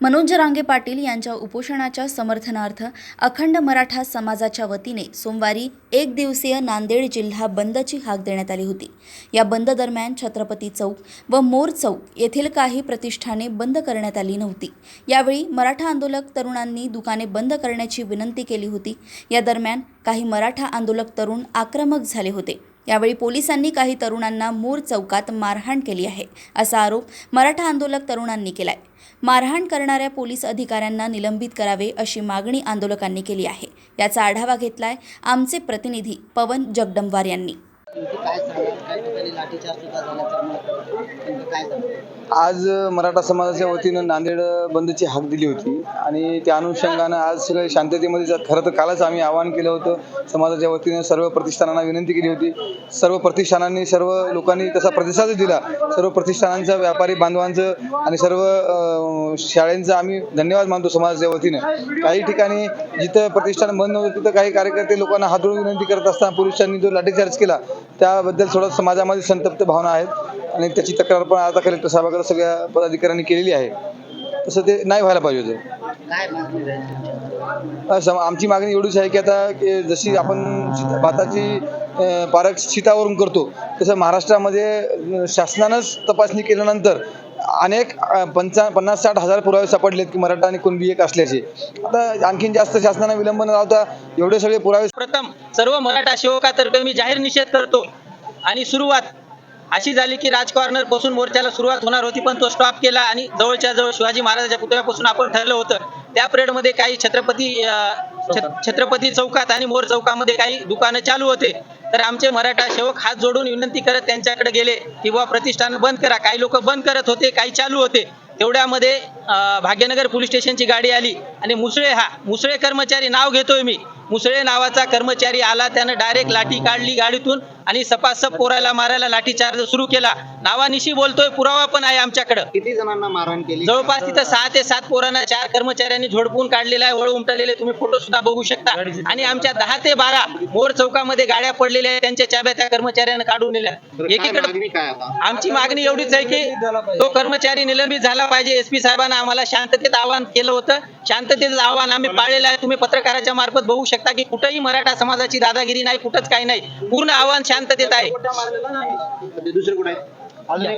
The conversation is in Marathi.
मनोज रांगे पाटील यांच्या उपोषणाच्या समर्थनार्थ अखंड मराठा समाजाच्या वतीने सोमवारी एक दिवसीय नांदेड जिल्हा बंदची हाक देण्यात आली होती. या बंद दरम्यान छत्रपती चौक व मोर चौक येथील काही प्रतिष्ठाने बंद करण्यात आली नव्हती. यावेळी मराठा आंदोलक तरुणांनी दुकाने बंद करण्याची विनंती केली होती. या दरम्यान काही मराठा आंदोलक तरुण आक्रमक झाले होते. यावेळी पोलिसांनी काही तरुणांना मूर चौकात मारहाण केली आहे असा आरोप मराठा आंदोलक तरुणांनी केलाय. मारहाण करणाऱ्या पोलीस अधिकाऱ्यांना निलंबित करावे अशी मागणी आंदोलकांनी केली आहे. याचा आढावा घेतलाय आमचे प्रतिनिधी पवन जगदंबार यांनी. आज मराठा समाजाच्या वतीनं नांदेड बंदची हाक दिली होती. आणि त्या अनुषंगानं आज सगळे शांततेमध्ये खरं तर कालच आम्ही आवाहन केलं होतं. समाजाच्या वतीनं सर्व प्रतिष्ठानांना विनंती केली होती. सर्व प्रतिष्ठानांनी सर्व लोकांनी तसा प्रतिसाद दिला. सर्व प्रतिष्ठानांचं व्यापारी बांधवांचं आणि सर्व शाळेंचा शाळेंचं आम्ही धन्यवाद मानतो समाजाच्या वतीनं. काही ठिकाणी जिथं प्रतिष्ठान बंद नव्हतं तिथं काही कार्यकर्ते लोकांना हात विनंती करत असताना पोलिसांनी जो लाठीचार्ज केला त्याबद्दल थोडं समाजामध्ये संतप्त भावना आहेत आणि त्याची तक्रार पण आता कलेक्टर साहेबाकडे सगळ्या पदाधिकाऱ्यांनी केलेली आहे. तसं ते नाही व्हायला पाहिजे होतं. आमची मागणी एवढीच आहे की आता की जशी आपण भाताची पारख शीतावरून करतो तसं महाराष्ट्रामध्ये शासनानंच तपासणी केल्यानंतर अनेक पंचा पन्नास साठ हजार पुरावे सापडलेत की मराठा आणि कुणबी एक असल्याचे. आता आणखीन जास्त शासनाने विलंब न लावता एवढे सगळे पुरावे प्रथम सर्व मराठा शिवकातर्फे मी जाहीर निषेध करतो. आणि सुरुवात अशी झाली की राज कॉर्नरपासून मोर्चाला सुरुवात होणार होती पण तो स्टॉप केला आणि जवळच्या जवळ शिवाजी महाराजांच्या पुतळ्यापासून आपण ठरलं होतं. त्या परेडमध्ये काही छत्रपती छ- छत्रपती चौकात आणि मोर चौकामध्ये काही दुकानं चालू होते. तर आमचे मराठा सेवक हात जोडून विनंती करत त्यांच्याकडे गेले की प्रतिष्ठान बंद करा. काही लोक बंद करत होते काही चालू होते. तेवढ्यामध्ये भाग्यनगर पोलीस स्टेशनची गाडी आली आणि मुसळे हा मुसळे कर्मचारी नाव घेतोय मी. मुसळे नावाचा कर्मचारी आला त्यानं डायरेक्ट लाठी काढली गाडीतून आणि सपासप पोरायला मारायला लाठीचार्ज सुरू केला. नावानिशी बोलतोय पुरावा पण आहे आमच्याकडं. किती जणांना मारहाण केली? जवळपास तिथं सहा ते सात पोरांना चार कर्मचाऱ्यांनी झोडपून काढलेला आहे वळ उमटलेले तुम्ही फोटो सुद्धा बघू शकता. आणि आमच्या दहा ते बारा मोर चौकामध्ये गाड्या पडलेल्या आहेत त्यांच्या चाब्या त्या कर्मचाऱ्यानं काढून काय एकीकडे आमची मागणी एवढीच आहे की तो कर्मचारी निलंबित झाला पाहिजे एसपी साहेबांना आम्हाला शांततेत आवाहन केलं होतं. शांततेचं आव्हान आम्ही पाळलेलं आहे. तुम्ही पत्रकाराच्या मार्फत बघू शकता की कुठंही मराठा समाजाची दादागिरी नाही कुठंच काही नाही. पूर्ण आव्हान शांततेत आहे. दुसरे कुठे आहे?